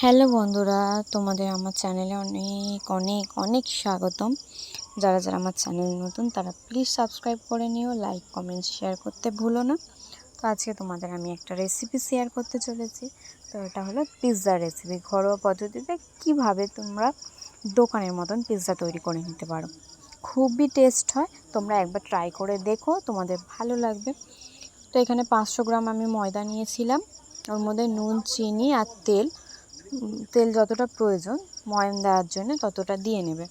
Hello বন্ধুরা, তোমাদের আমার চ্যানেলে অনেক অনেক অনেক স্বাগতম। যারা যারা আমার চ্যানেল নতুন, তারা প্লিজ সাবস্ক্রাইব করে নিও লাইক কমেন্ট শেয়ার করতে ভুলো না। তো আজকে তোমাদের আমি একটা রেসিপি শেয়ার করতে চলেছি। তো এটা হলো পিৎজা রেসিপি ঘরোয়া পদ্ধতিতে কীভাবে তোমরা দোকানের মতন পিৎজা তৈরি করে নিতে পারো। খুবই টেস্ট হয়, তোমরা একবার ট্রাই করে দেখো, তোমাদের ভালো লাগবে। তো এখানে পাঁচশো গ্রাম আমি ময়দা নিয়েছিলাম, ওর মধ্যে নুন, চিনি আর তেল। তেল যতটা প্রয়োজন ময়ন দেওয়ার জন্য ততটা দিয়ে নেবে।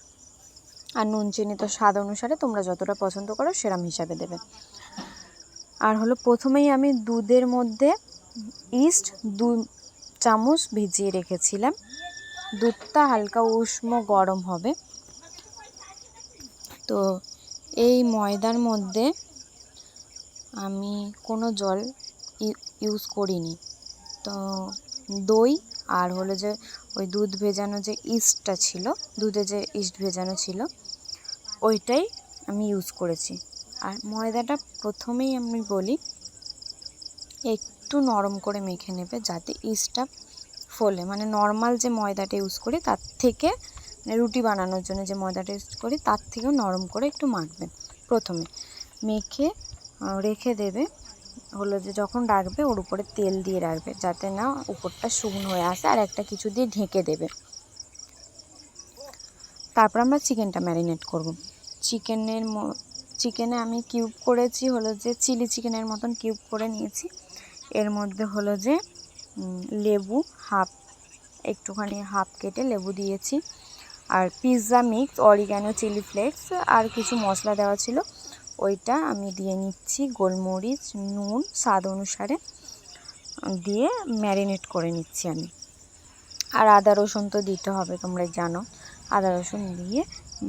আর নুন, চিনি তো স্বাদ অনুসারে তোমরা যতটা পছন্দ করো সেরম হিসাবে দেবে। আর হলো প্রথমেই আমি দুধের মধ্যে ইস্ট দু চামচ ভিজিয়ে রেখেছিলাম। দুধটা হালকা উষ্ণ গরম হবে। তো এই ময়দার মধ্যে আমি কোনো জল ইউজ করিনি। তো দই আর হলো যে ওই দুধ ভেজানো যে ইস্টটা ছিল, দুধে যে ইস্ট ভেজানো ছিল, ওইটাই আমি ইউজ করেছি। আর ময়দাটা প্রথমেই আমি বলি, একটু নরম করে মেখে নেবে যাতে ইস্টটা ফোলে। মানে নর্মাল যে ময়দাটা ইউজ করি, তার থেকে মানে রুটি বানানোর জন্য যে ময়দাটা ইউজ করি, তার থেকেও নরম করে একটু মাখবে প্রথমে। মেখে রেখে দেবে। হলো যে যখন রাখবে ওর উপরে তেল দিয়ে রাখবে যাতে না উপরটা শুকনো হয়ে আসে আর একটা কিছু দিয়ে ঢেকে দেবে। তারপর আমরা চিকেনটা ম্যারিনেট করব। চিকেনের চিকেনে আমি কিউব করেছি হলো যে চিলি চিকেনের মতন কিউব করে নিয়েছি। এর মধ্যে হলো যে লেবু হাফ, একটুখানি হাফ কেটে লেবু দিয়েছি। আর pizza mix, oregano chilli flakes আর কিছু মশলা দেওয়া ছিল। ওইটা আমি দিয়ে নিচ্ছি গোলমরিচ, নুন, স্বাদ অনুসারে। দিয়ে ম্যারিনেট করে নিচ্ছি আমি। আর আদা রসুন তো দিতে হবে তোমরা জানো। আদা রসুন দিয়ে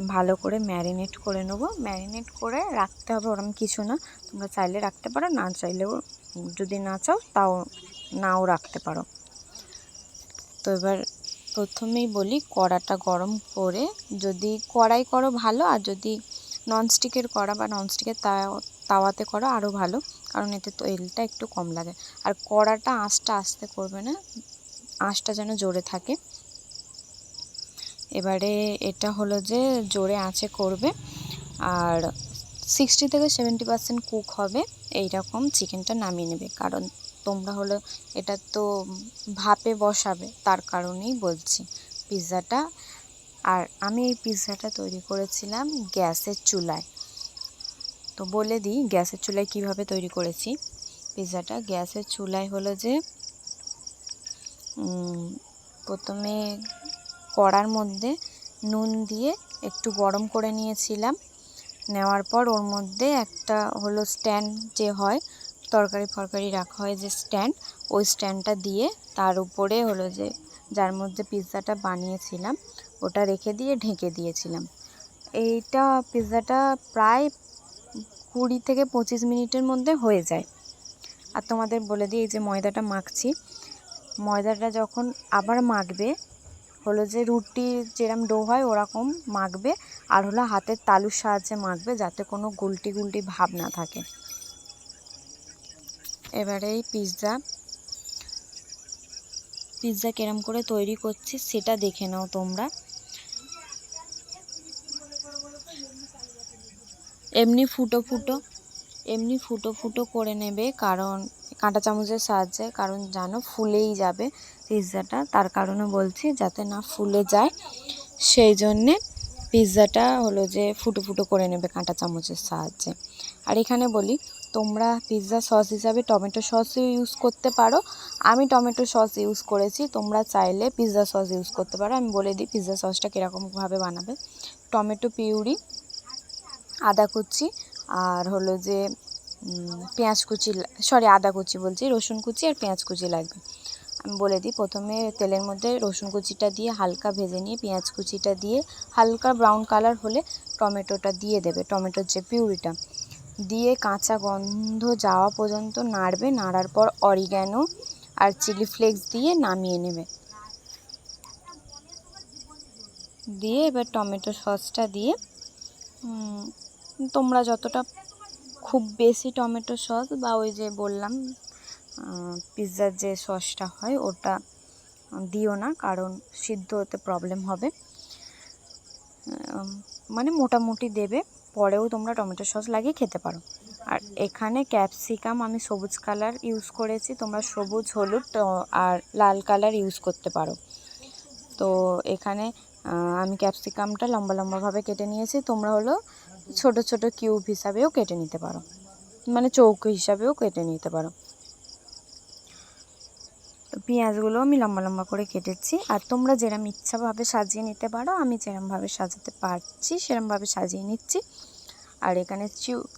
ভালো করে ম্যারিনেট করে নেব। ম্যারিনেট করে রাখতে হবে ওরম কিছু না। তোমরা চাইলে রাখতে পারো, না চাইলেও যদি না চাও তাও নাও রাখতে পারো। তো এবার প্রথমেই বলি কড়াটা গরম করে যদি কড়াই করো ভালো, আর যদি ননস্টিকের কড়া বা ননস্টিকের তাওয়াতে করা আরও ভালো, কারণ এতে তেলটা একটু কম লাগে। আর কড়াটা আঁচটা আস্তে করবে না, আঁচটা যেন জোরে থাকে। এবারে এটা হলো যে জোরে আঁচে করবে, আর সিক্সটি থেকে সেভেন্টি পার্সেন্ট কুক হবে এই রকম চিকেনটা নামিয়ে নেবে। কারণ তোমরা হলো এটা তো ভাপে বসাবে, তার কারণেই বলছি। পিৎজাটা আর আমি এই পিৎজাটা তৈরি করেছিলাম গ্যাসের চুলায়। তো বলে দিই, গ্যাসের চুলায় কীভাবে তৈরি করেছি? পিৎজাটা গ্যাসের চুলায় হলো যে প্রথমে কড়ার মধ্যে নুন দিয়ে একটু গরম করে নিয়েছিলাম। নেওয়ার পর ওর মধ্যে একটা হলো স্ট্যান্ড যে হয়, তরকারি ফরকারি রাখা হয় যে স্ট্যান্ড, ওই স্ট্যান্ডটা দিয়ে তার উপরে হলো যে, যার মধ্যে পিৎজাটা বানিয়েছিলাম ওটা রেখে দিয়ে ঢেকে দিয়েছিলাম। এইটা পিৎজাটা প্রায় কুড়ি থেকে পঁচিশ মিনিটের মধ্যে হয়ে যায়। আর তোমাদের বলে দিই, এই যে ময়দাটা মাখছি, ময়দাটা যখন আবার মাখবে, হলো যে রুটির যেরম ডো হয় ওরকম মাখবে, আর হলো হাতের তালুর সাহায্যে মাখবে যাতে কোনো গুলটি গুলটি ভাব না থাকে। এবারে এই পিৎজা পিৎজা কেরম করে তৈরি করছি সেটা দেখে নাও তোমরা। এমনি ফুটো ফুটো, এমনি ফুটো ফুটো করে নেবে কারণ কাঁটা চামচের সাহায্যে, কারণ জানো ফুলেই যাবে পিৎজাটা। তার কারণে বলছি যাতে না ফুলে যায়। সেই জন্যে পিৎজাটা হলো যে ফুটো ফুটো করে নেবে কাঁটা চামচের সাহায্যে। আর এখানে বলি, তোমরা পিৎজা সস হিসাবে টমেটো সসও ইউজ করতে পারো। আমি টমেটো সস ইউজ করেছি, তোমরা চাইলে পিৎজা সস ইউজ করতে পারো। আমি বলে দিই, পিৎজা সসটা কীরকমভাবে বানাবে। টমেটো পিউরি আদা কুচি আর হলো যে পেঁয়াজ কুচি সরি আদা কুচি বলছি, রসুন কুচি আর পেঁয়াজ কুচি লাগবে। আমি বলে দিই, প্রথমে তেলের মধ্যে রসুন কুচিটা দিয়ে হালকা ভেজে নিয়ে পেঁয়াজ কুচিটা দিয়ে হালকা ব্রাউন কালার হলে টমেটোটা দিয়ে দেবে, টমেটোর যে পিউরিটা। দিয়ে কাঁচা গন্ধ যাওয়া পর্যন্ত নাড়বে, নাড়ার পর অরিগ্যানো আর চিলি ফ্লেক্স দিয়ে নামিয়ে নেবে। দিয়ে এবার টমেটো সসটা দিয়ে তোমরা যতটা খুব বেশি টমেটো সস বা ওই যে বললাম পিৎজার যে সসটা হয়, ওটা দিও না, কারণ সিদ্ধ হতে প্রবলেম হবে। মানে মোটামুটি দেবে, পরেও তোমরা টমেটো সস লাগিয়ে খেতে পারো। আর এখানে ক্যাপসিকাম আমি সবুজ কালার ইউজ করেছি, তোমরা সবুজ, হলুদ আর লাল কালার ইউজ করতে পারো। তো এখানে আমি ক্যাপসিকামটা লম্বা লম্বাভাবে কেটে নিয়েছি, তোমরা হলো ছোট ছোট কিউব হিসাবেও কেটে নিতে পারো। মানে চৌকো হিসাবেও কেটে নিতে পারো। পেঁয়াজগুলো আমি লম্বা লম্বা করে কেটেছি। আর তোমরা যেরম ইচ্ছাভাবে সাজিয়ে নিতে পারো, আমি যেরমভাবে সাজাতে পারছি সেরমভাবে সাজিয়ে নিচ্ছি। আর এখানে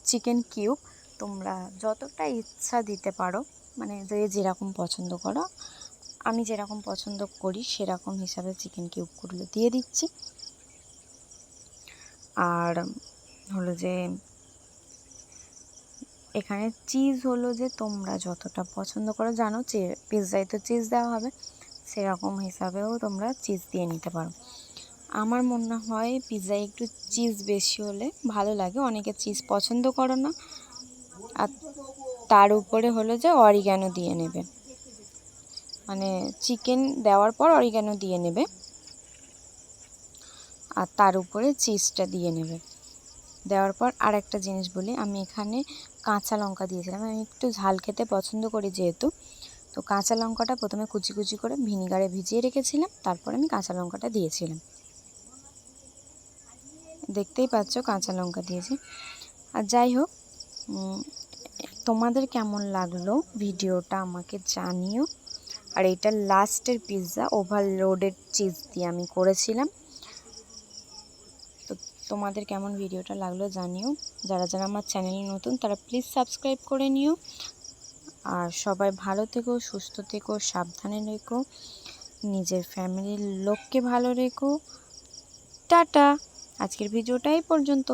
চিকেন কিউব তোমরা যতটা ইচ্ছা দিতে পারো মানে যে যেরকম পছন্দ করো, আমি যেরকম পছন্দ করি সেরকম হিসাবে চিকেন কিউবগুলো দিয়ে দিচ্ছি। আর হলো যে, এখানে চিজ হলো যে তোমরা যতটা পছন্দ করো, জানো পিৎজায় তো চিজ দেওয়া হবে, সেরকম হিসাবেও তোমরা চিজ দিয়ে নিতে পারো। আমার মনে হয় পিৎজায় একটু চিজ বেশি হলে ভালো লাগে, অনেকে চিজ পছন্দ করো না, আর তার উপরে হলো যে অরিগ্যানো দিয়ে নেবে। মানে চিকেন দেওয়ার পর অরিগ্যানো দিয়ে নেবে, আর তার উপরে চিজটা দিয়ে নেবে। দেওয়ার পর আর একটা জিনিস বলি। আমি এখানে কাঁচা লঙ্কা দিয়েছিলাম। আমি একটু ঝাল খেতে পছন্দ করি যেহেতু। তো কাঁচা লঙ্কাটা প্রথমে কুচি কুচি করে ভিনিগারে ভিজিয়ে রেখেছিলাম। তারপর আমি কাঁচা লঙ্কাটা দিয়েছিলাম। দেখতেই পাচ্ছ কাঁচা লঙ্কা দিয়েছি। আর যাই হোক তোমাদের কেমন লাগল ভিডিওটা আমাকে জানিও। আর এটা লাস্টের পিৎজা ওভারলোডেড চিজ দিয়ে আমি করেছিলাম। তোমাদের কেমন ভিডিওটা লাগল জানিও। যারা যারা আমার চ্যানেলে নতুন, তারা প্লিজ সাবস্ক্রাইব করে নিও। আর সবাই ভালো থেকো, সুস্থ থেকো, সাবধানে রেখো। নিজের ফ্যামিলির লোককে ভালো রেখো। টাটা! আজকের ভিডিওটাই পর্যন্ত।